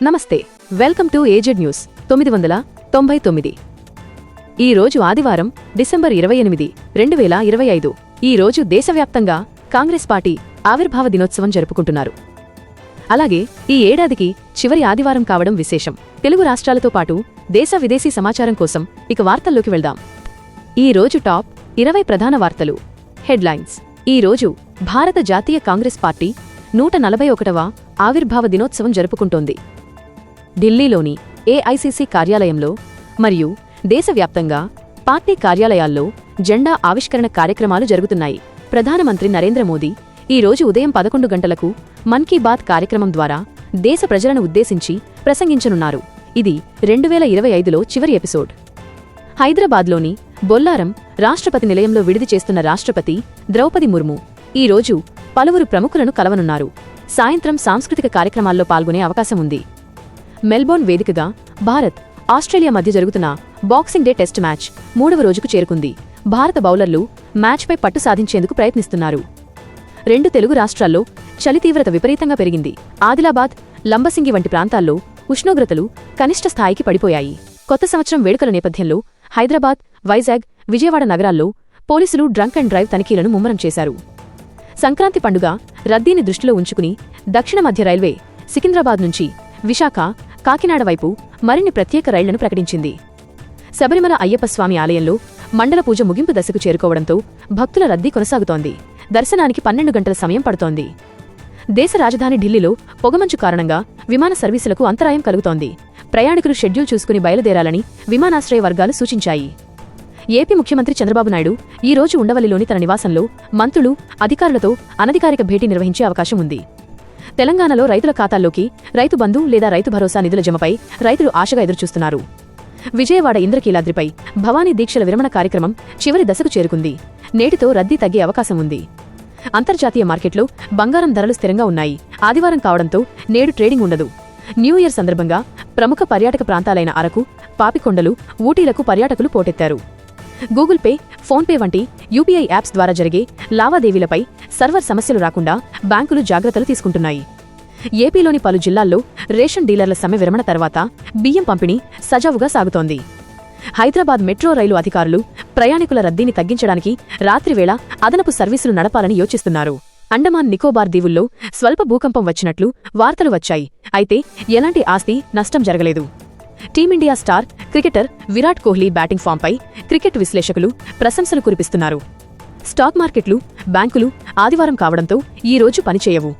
నమస్తే welcome to AZ news తొమ్మిది వందల తొంభై తొమ్మిది. ఈరోజు ఆదివారం డిసెంబర్ ఇరవై ఎనిమిది రెండు వేల ఇరవై ఐదు. ఈ రోజు దేశవ్యాప్తంగా కాంగ్రెస్ పార్టీ ఆవిర్భావ దినోత్సవం జరుపుకుంటున్నారు. అలాగే ఈ ఏడాదికి చివరి ఆదివారం కావడం విశేషం. తెలుగు రాష్ట్రాలతో పాటు దేశ విదేశీ సమాచారం కోసం ఇక వార్తల్లోకి వెళ్దాం. ఈ రోజు టాప్ ఇరవై ప్రధాన వార్తలు. హెడ్లైన్స్. ఈ రోజు భారత జాతీయ కాంగ్రెస్ పార్టీ నూట నలభై ఒకటవ ఆవిర్భావ దినోత్సవం జరుపుకుంటోంది. ఢిల్లీలోని ఏఐసిసి కార్యాలయంలో మరియు దేశవ్యాప్తంగా పార్టీ కార్యాలయాల్లో జెండా ఆవిష్కరణ కార్యక్రమాలు జరుగుతున్నాయి. ప్రధానమంత్రి నరేంద్ర మోదీ ఈ రోజు ఉదయం పదకొండు గంటలకు మన్ కీ బాత్ కార్యక్రమం ద్వారా దేశ ప్రజలను ఉద్దేశించి ప్రసంగించనున్నారు. ఇది రెండు వేల ఇరవై ఐదులో చివరి ఎపిసోడ్. హైదరాబాద్లోని బొల్లారం రాష్ట్రపతి నిలయంలో విడిది చేస్తున్న రాష్ట్రపతి ద్రౌపది ముర్ము ఈ రోజు పలువురు ప్రముఖులను కలవనున్నారు. సాయంత్రం సాంస్కృతిక కార్యక్రమాల్లో పాల్గొనే అవకాశం ఉంది. మెల్బోర్న్ వేదికగా భారత్ ఆస్ట్రేలియా మధ్య జరుగుతున్న బాక్సింగ్ డే టెస్ట్ మ్యాచ్ మూడవ రోజుకు చేరుకుంది. భారత బౌలర్లు మ్యాచ్పై పట్టు సాధించేందుకు ప్రయత్నిస్తున్నారు. రెండు తెలుగు రాష్ట్రాల్లో చలి తీవ్రత విపరీతంగా పెరిగింది. ఆదిలాబాద్ లంబసింగి వంటి ప్రాంతాల్లో ఉష్ణోగ్రతలు కనిష్ట స్థాయికి పడిపోయాయి. కొత్త సంవత్సరం వేడుకల నేపథ్యంలో హైదరాబాద్ వైజాగ్ విజయవాడ నగరాల్లో పోలీసులు డ్రంక్ అండ్ డ్రైవ్ తనిఖీలను ముమ్మరం చేశారు. సంక్రాంతి పండుగ రద్దీని దృష్టిలో ఉంచుకుని దక్షిణ మధ్య రైల్వే సికింద్రాబాద్ నుంచి విశాఖ కాకినాడ వైపు మరిన్ని ప్రత్యేక రైళ్ళను ప్రకటించింది. శబరిమల అయ్యప్పస్వామి ఆలయంలో మండల పూజ ముగింపు దశకు చేరుకోవడంతో భక్తుల రద్దీ కొనసాగుతోంది. దర్శనానికి పన్నెండు గంటల సమయం పడుతోంది. దేశ రాజధాని ఢిల్లీలో పొగమంచు కారణంగా విమాన సర్వీసులకు అంతరాయం కలుగుతోంది. ప్రయాణికులు షెడ్యూల్ చూసుకుని బయలుదేరాలని విమానాశ్రయ వర్గాలు సూచించాయి. ఏపీ ముఖ్యమంత్రి చంద్రబాబు నాయుడు ఈ రోజు ఉండవల్లిలోని తన నివాసంలో మంత్రులు అధికారులతో అనధికారిక భేటీ నిర్వహించే అవకాశం ఉంది. తెలంగాణలో రైతుల ఖాతాల్లోకి రైతు బంధు లేదా రైతు భరోసా నిధుల జమపై రైతులు ఆశగా ఎదురుచూస్తున్నారు. విజయవాడ ఇంద్రకీలాద్రిపై భవానీ దీక్షల విరమణ కార్యక్రమం చివరి దశకు చేరుకుంది. నేటితో రద్దీ తగ్గే అవకాశం ఉంది. అంతర్జాతీయ మార్కెట్లో బంగారం ధరలు స్థిరంగా ఉన్నాయి. ఆదివారం కావడంతో నేడు ట్రేడింగ్ ఉండదు. న్యూ ఇయర్ సందర్భంగా ప్రముఖ పర్యాటక ప్రాంతాలైన అరకు పాపికొండలు ఊటీలకు పర్యాటకులు పోటెత్తారు. గూగుల్ పే ఫోన్పే వంటి యూపీఐ యాప్స్ ద్వారా జరిగే లావాదేవీలపై సర్వర్ సమస్యలు రాకుండా బ్యాంకులు జాగ్రత్తలు తీసుకుంటున్నాయి. ఏపీలోని పలు జిల్లాల్లో రేషన్ డీలర్ల సమ్మె విరమణ తర్వాత బియ్యం పంపిణీ సజావుగా సాగుతోంది. హైదరాబాద్ మెట్రో రైలు అధికారులు ప్రయాణికుల రద్దీని తగ్గించడానికి రాత్రివేళ అదనపు సర్వీసులు నడపాలని యోచిస్తున్నారు. అండమాన్ నికోబార్ దీవుల్లో స్వల్ప భూకంపం వచ్చినట్లు వార్తలు వచ్చాయి. అయితే ఎలాంటి ఆస్తి నష్టం జరగలేదు. Team India star cricketer Virat Kohli batting ఫామ్పై cricket విశ్లేషకులు ప్రశంసలు కురిపిస్తున్నారు. స్టాక్ మార్కెట్లు బ్యాంకులు ఆదివారం కావడంతో ఈ రోజు పనిచేయవు.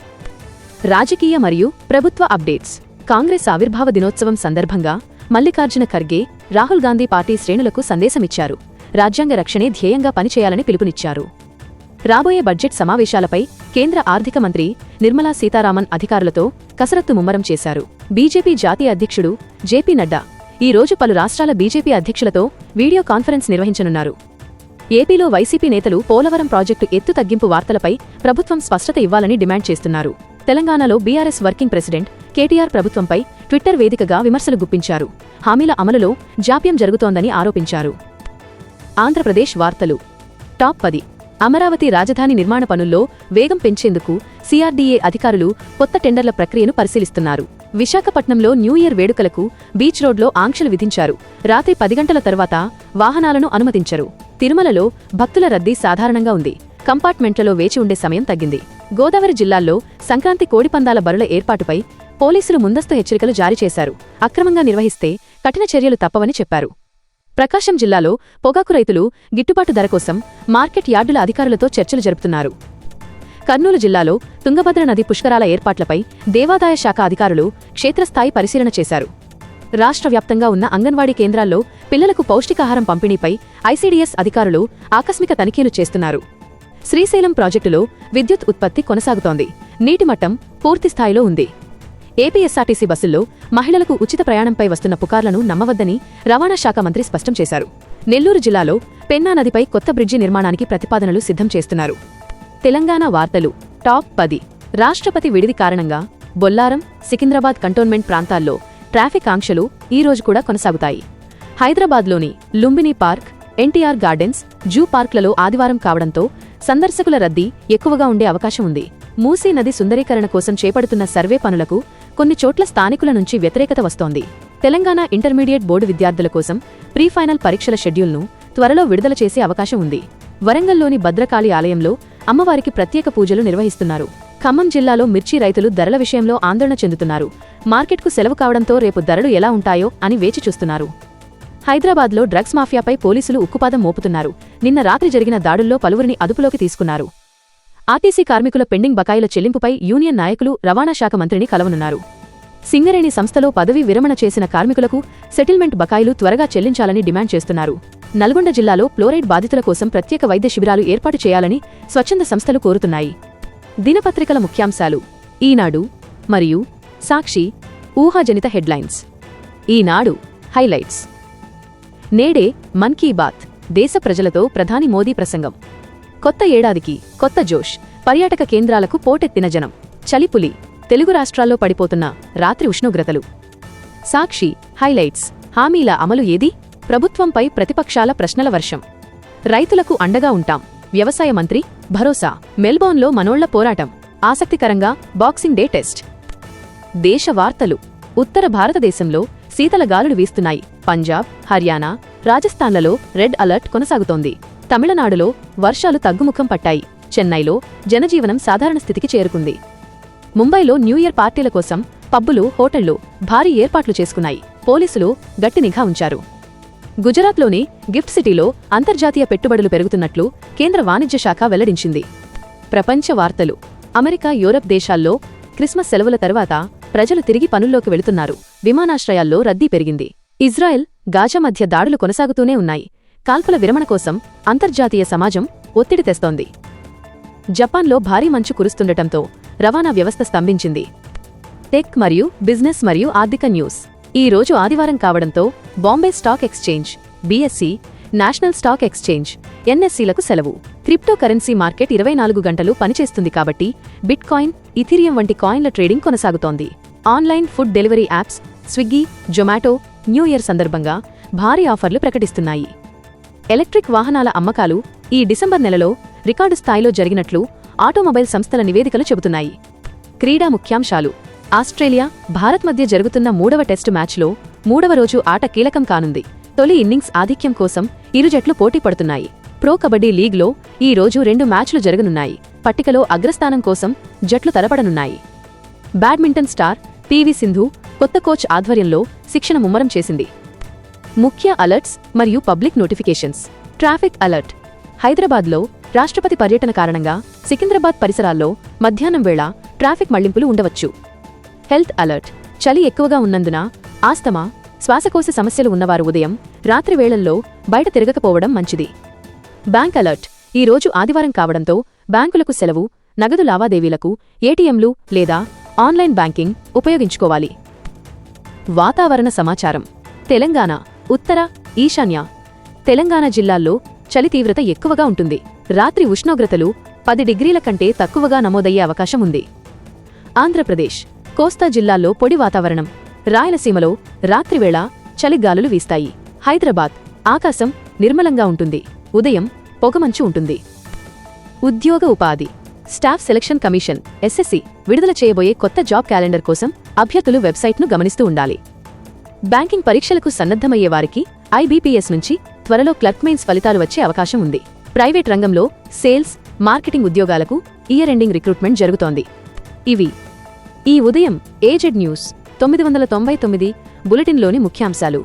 రాజకీయ మరియు ప్రభుత్వ అప్డేట్స్. కాంగ్రెస్ ఆవిర్భావ దినోత్సవం సందర్భంగా మల్లికార్జున ఖర్గే రాహుల్ గాంధీ పార్టీ శ్రేణులకు సందేశమిచ్చారు. రాజ్యాంగ రక్షణే ధ్యేయంగా పనిచేయాలని పిలుపునిచ్చారు. రాబోయే బడ్జెట్ సమావేశాలపై కేంద్ర ఆర్థిక మంత్రి నిర్మలా సీతారామన్ అధికారులతో కసరత్తు ముమ్మరం చేశారు. బీజేపీ జాతీయ అధ్యక్షుడు జేపీ నడ్డా. ఈ రోజు పలు రాష్ట్రాల బీజేపీ అధ్యక్షులతో వీడియో కాన్ఫరెన్స్ నిర్వహించనున్నారు. ఏపీలో వైసీపీ నేతలు పోలవరం ప్రాజెక్టు ఎత్తు తగ్గింపు వార్తలపై ప్రభుత్వం స్పష్టత ఇవ్వాలని డిమాండ్ చేస్తున్నారు. తెలంగాణలో బీఆర్ఎస్ వర్కింగ్ ప్రెసిడెంట్ కేటీఆర్ ప్రభుత్వంపై ట్విట్టర్ వేదికగా విమర్శలు గుప్పించారు. హామీల అమలులో జాప్యం జరుగుతోందని ఆరోపించారు. ఆంధ్రప్రదేశ్ వార్తలు. టాప్ పది. అమరావతి రాజధాని నిర్మాణ పనుల్లో వేగం పెంచేందుకు సిఆర్డీఏ అధికారులు కొత్త టెండర్ల ప్రక్రియను పరిశీలిస్తున్నారు. విశాఖపట్నంలో న్యూ ఇయర్ వేడుకలకు బీచ్ రోడ్లో ఆంక్షలు విధించారు. రాత్రి పది గంటల తర్వాత వాహనాలను అనుమతించరు. తిరుమలలో భక్తుల రద్దీ సాధారణంగా ఉంది. కంపార్ట్మెంట్లలో వేచి ఉండే సమయం తగ్గింది. గోదావరి జిల్లాల్లో సంక్రాంతి కోడిపందాల బరుల ఏర్పాటుపై పోలీసులు ముందస్తు హెచ్చరికలు జారీ చేశారు. అక్రమంగా నిర్వహిస్తే కఠిన చర్యలు తప్పవని చెప్పారు. ప్రకాశం జిల్లాలో పొగాకు రైతులు గిట్టుబాటు ధర కోసం మార్కెట్ యార్డుల అధికారులతో చర్చలు జరుపుతున్నారు. కర్నూలు జిల్లాలో తుంగభద్ర నది పుష్కరాల ఏర్పాట్లపై దేవాదాయ శాఖ అధికారులు క్షేత్రస్థాయి పరిశీలన చేశారు. రాష్ట్ర వ్యాప్తంగా ఉన్న అంగన్వాడీ కేంద్రాల్లో పిల్లలకు పౌష్టికాహారం పంపిణీపై ఐసీడీఎస్ అధికారులు ఆకస్మిక తనిఖీలు చేస్తున్నారు. శ్రీశైలం ప్రాజెక్టులో విద్యుత్ ఉత్పత్తి కొనసాగుతోంది. నీటి మట్టం పూర్తిస్థాయిలో ఉంది. ఏపీఎస్ఆర్టీసీ బస్సుల్లో మహిళలకు ఉచిత ప్రయాణంపై వస్తున్న పుకార్లను నమ్మవద్దని రవాణా శాఖ మంత్రి స్పష్టం చేశారు. నెల్లూరు జిల్లాలో పెన్నా నదిపై కొత్త బ్రిడ్జి నిర్మాణానికి ప్రతిపాదనలు సిద్ధం చేస్తున్నారు. తెలంగాణ వార్తలు టాప్ పది. రాష్ట్రపతి విడిది కారణంగా బొల్లారం సికింద్రాబాద్ కంటోన్మెంట్ ప్రాంతాల్లో ట్రాఫిక్ ఆంక్షలు ఈ రోజు కూడా కొనసాగుతాయి. హైదరాబాద్లోని Lumbini park NTR gardens zoo పార్క్లలో ఆదివారం కావడంతో సందర్శకుల రద్దీ ఎక్కువగా ఉండే అవకాశం ఉంది. మూసీ నది సుందరీకరణ కోసం చేపడుతున్న సర్వే పనులకు కొన్ని చోట్ల స్థానికుల నుంచి వ్యతిరేకత వస్తోంది. తెలంగాణ ఇంటర్మీడియట్ బోర్డు విద్యార్థుల కోసం ప్రీ ఫైనల్ పరీక్షల షెడ్యూల్ను త్వరలో విడుదల చేసే అవకాశం ఉంది. వరంగల్లోని భద్రకాళి ఆలయంలో అమ్మవారికి ప్రత్యేక పూజలు నిర్వహిస్తున్నారు. ఖమ్మం జిల్లాలో మిర్చి రైతులు ధరల విషయంలో ఆందోళన చెందుతున్నారు. మార్కెట్కు సెలవు కావడంతో రేపు ధరలు ఎలా ఉంటాయో అని వేచి చూస్తున్నారు. హైదరాబాద్లో డ్రగ్స్ మాఫియాపై పోలీసులు ఉక్కుపాదం మోపుతున్నారు. నిన్న రాత్రి జరిగిన దాడుల్లో పలువురిని అదుపులోకి తీసుకున్నారు. ఆర్టీసీ కార్మికుల పెండింగ్ బకాయిల చెల్లింపుపై యూనియన్ నాయకులు రవాణా శాఖ మంత్రిని కలవనున్నారు. సింగరేణి సంస్థలో పదవీ విరమణ చేసిన కార్మికులకు సెటిల్మెంట్ బకాయిలు త్వరగా చెల్లించాలని డిమాండ్ చేస్తున్నారు. నల్గొండ జిల్లాలో ఫ్లోరైడ్ బాధితుల కోసం ప్రత్యేక వైద్య శిబిరాలు ఏర్పాటు చేయాలని స్వచ్ఛంద సంస్థలు కోరుతున్నాయి. దినపత్రికల ముఖ్యాంశాలు. ఈనాడు మరియు సాక్షి ఊహాజనిత హెడ్లైన్స్. ఈనాడు హైలైట్స్. నేడే మన్ కీ బాత్ దేశ ప్రజలతో ప్రధాని మోదీ ప్రసంగం. కొత్త ఏడాదికి కొత్త జోష్ పర్యాటక కేంద్రాలకు పోటెత్తిన జనం. చలిపులి తెలుగు రాష్ట్రాల్లో పడిపోతున్న రాత్రి ఉష్ణోగ్రతలు. సాక్షి హైలైట్స్ హామీల అమలు ఏది? ప్రభుత్వంపై ప్రతిపక్షాల ప్రశ్నల వర్షం. రైతులకు అండగా ఉంటాం. వ్యవసాయ మంత్రి భరోసా. మెల్బోర్న్లో మనోళ్ళ పోరాటం. ఆసక్తికరంగా బాక్సింగ్ డే టెస్ట్. దేశ వార్తలు ఉత్తర భారతదేశంలో శీతల గాలులు వీస్తున్నాయి. పంజాబ్ హర్యానా రాజస్థాన్లలో రెడ్ అలర్ట్ కొనసాగుతోంది. తమిళనాడులో వర్షాలు తగ్గుముఖం పట్టాయి. చెన్నైలో జనజీవనం సాధారణ స్థితికి చేరుకుంది. ముంబైలో న్యూ ఇయర్ పార్టీల కోసం పబ్బులు హోటళ్ళు భారీ ఏర్పాట్లు చేసుకున్నాయి. పోలీసులు గట్టి నిఘా ఉంచారు. గుజరాత్లోని గిఫ్ట్ సిటీలో అంతర్జాతీయ పెట్టుబడులు పెరుగుతున్నట్లు కేంద్ర వాణిజ్య శాఖ వెల్లడించింది. ప్రపంచ వార్తలు. అమెరికా యూరప్ దేశాల్లో క్రిస్మస్ సెలవుల తర్వాత ప్రజలు తిరిగి పనుల్లోకి వెళుతున్నారు. విమానాశ్రయాల్లో రద్దీ పెరిగింది. ఇజ్రాయెల్ గాజా మధ్య దాడులు కొనసాగుతూనే ఉన్నాయి. కాల్పుల విరమణ కోసం అంతర్జాతీయ సమాజం ఒత్తిడి తెస్తోంది. జపాన్లో భారీ మంచు కురుస్తుండటంతో రవాణా వ్యవస్థ స్తంభించింది. టెక్ మరియు బిజినెస్ మరియు ఆర్థిక న్యూస్. ఈ రోజు ఆదివారం కావడంతో Bombay stock exchange BSC national stock exchange ఎన్ఎస్సీలకు సెలవు. క్రిప్టో కరెన్సీ మార్కెట్ ఇరవై నాలుగు గంటలు పనిచేస్తుంది కాబట్టి బిట్ కాయిన్ ఇథీరియం వంటి కాయిన్ల ట్రేడింగ్ కొనసాగుతోంది. Online food delivery apps Swiggy Zomato new year సందర్భంగా భారీ ఆఫర్లు ప్రకటిస్తున్నాయి. ఎలక్ట్రిక్ వాహనాల అమ్మకాలు ఈ డిసెంబర్ నెలలో రికార్డు స్థాయిలో జరిగినట్లు ఆటోమొబైల్ సంస్థల నివేదికలు చెబుతున్నాయి. క్రీడా ముఖ్యాంశాలు. ఆస్ట్రేలియా భారత్ మధ్య జరుగుతున్న మూడవ టెస్టు మ్యాచ్లో మూడవ రోజు ఆట కీలకం కానుంది. తొలి ఇన్నింగ్స్ ఆధిక్యం కోసం ఇరు జట్లు పోటీ పడుతున్నాయి. ప్రో కబడ్డీ లీగ్లో ఈ రోజు రెండు మ్యాచ్లు జరగనున్నాయి. పట్టికలో అగ్రస్థానం కోసం జట్లు తలపడనున్నాయి. బ్యాడ్మింటన్ స్టార్ పివి సింధు కొత్త కోచ్ ఆధ్వర్యంలో శిక్షణ ముమ్మరం చేసింది. ముఖ్య అలర్ట్స్ మరియు పబ్లిక్ నోటిఫికేషన్స్. Traffic alert. హైదరాబాద్లో రాష్ట్రపతి పర్యటన కారణంగా సికింద్రాబాద్ పరిసరాల్లో మధ్యాహ్నం వేళ ట్రాఫిక్ మళ్ళింపులు ఉండవచ్చు. Health alert. చలి ఎక్కువగా ఉన్నందున ఆస్తమా శ్వాసకోశ సమస్యలు ఉన్నవారు ఉదయం రాత్రి వేళల్లో బయట తిరగకపోవడం మంచిది. Bank alert. ఈ రోజు ఆదివారం కావడంతో బ్యాంకులకు సెలవు నగదు లావాదేవీలకు ఏటీఎంలు లేదా ఆన్లైన్ బ్యాంకింగ్ ఉపయోగించుకోవాలి. వాతావరణ సమాచారం. తెలంగాణ ఉత్తర ఈశాన్య. తెలంగాణ జిల్లాల్లో చలి తీవ్రత ఎక్కువగా ఉంటుంది. రాత్రి ఉష్ణోగ్రతలు పది డిగ్రీల కంటే తక్కువగా నమోదయ్యే అవకాశం ఉంది. ఆంధ్రప్రదేశ్ కోస్తా జిల్లాల్లో పొడి వాతావరణం. రాయలసీమలో రాత్రివేళ చలిగాలులు వీస్తాయి. హైదరాబాద్ ఆకాశం నిర్మలంగా ఉంటుంది. ఉదయం పొగమంచు ఉంటుంది. ఉద్యోగ ఉపాధి. స్టాఫ్ సెలక్షన్ కమిషన్ ఎస్ఎస్సి విడుదల చేయబోయే కొత్త జాబ్ క్యాలెండర్ కోసం అభ్యర్థులు వెబ్సైట్ను గమనిస్తూ ఉండాలి. బ్యాంకింగ్ పరీక్షలకు సన్నద్ధమయ్యే వారికి ఐబీపీఎస్ నుంచి త్వరలో క్లర్క్ మెయిన్స్ ఫలితాలు వచ్చే అవకాశం ఉంది. ప్రైవేట్ రంగంలో సేల్స్ మార్కెటింగ్ ఉద్యోగాలకు ఇయర్ ఎండింగ్ రిక్రూట్మెంట్ జరుగుతోంది. ఇవి ఈ ఉదయం ఏజెడ్ న్యూస్ తొమ్మిది వందల తొంభై తొమ్మిది బులెటిన్లోని ముఖ్యాంశాలు.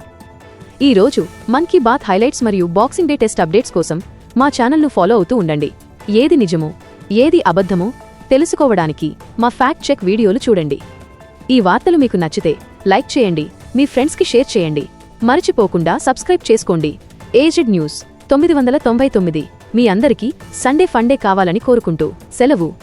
ఈ రోజు మన్ కీ బాత్ హైలైట్స్ మరియు బాక్సింగ్ డే టెస్ట్ అప్డేట్స్ కోసం మా ఛానల్ను ఫాలో అవుతూ ఉండండి. ఏది నిజమో ఏది అబద్ధమో తెలుసుకోవడానికి మా ఫ్యాక్ట్ చెక్ వీడియోలు చూడండి. ఈ వార్తలు మీకు నచ్చితే లైక్ చేయండి మీ ఫ్రెండ్స్కి షేర్ చేయండి. మరచిపోకుండా సబ్స్క్రైబ్ చేసుకోండి. ఏజెడ్ న్యూస్ తొమ్మిది వందల తొంభై తొమ్మిది. మీ అందరికీ సండే ఫండే కావాలని కోరుకుంటూ సెలవు.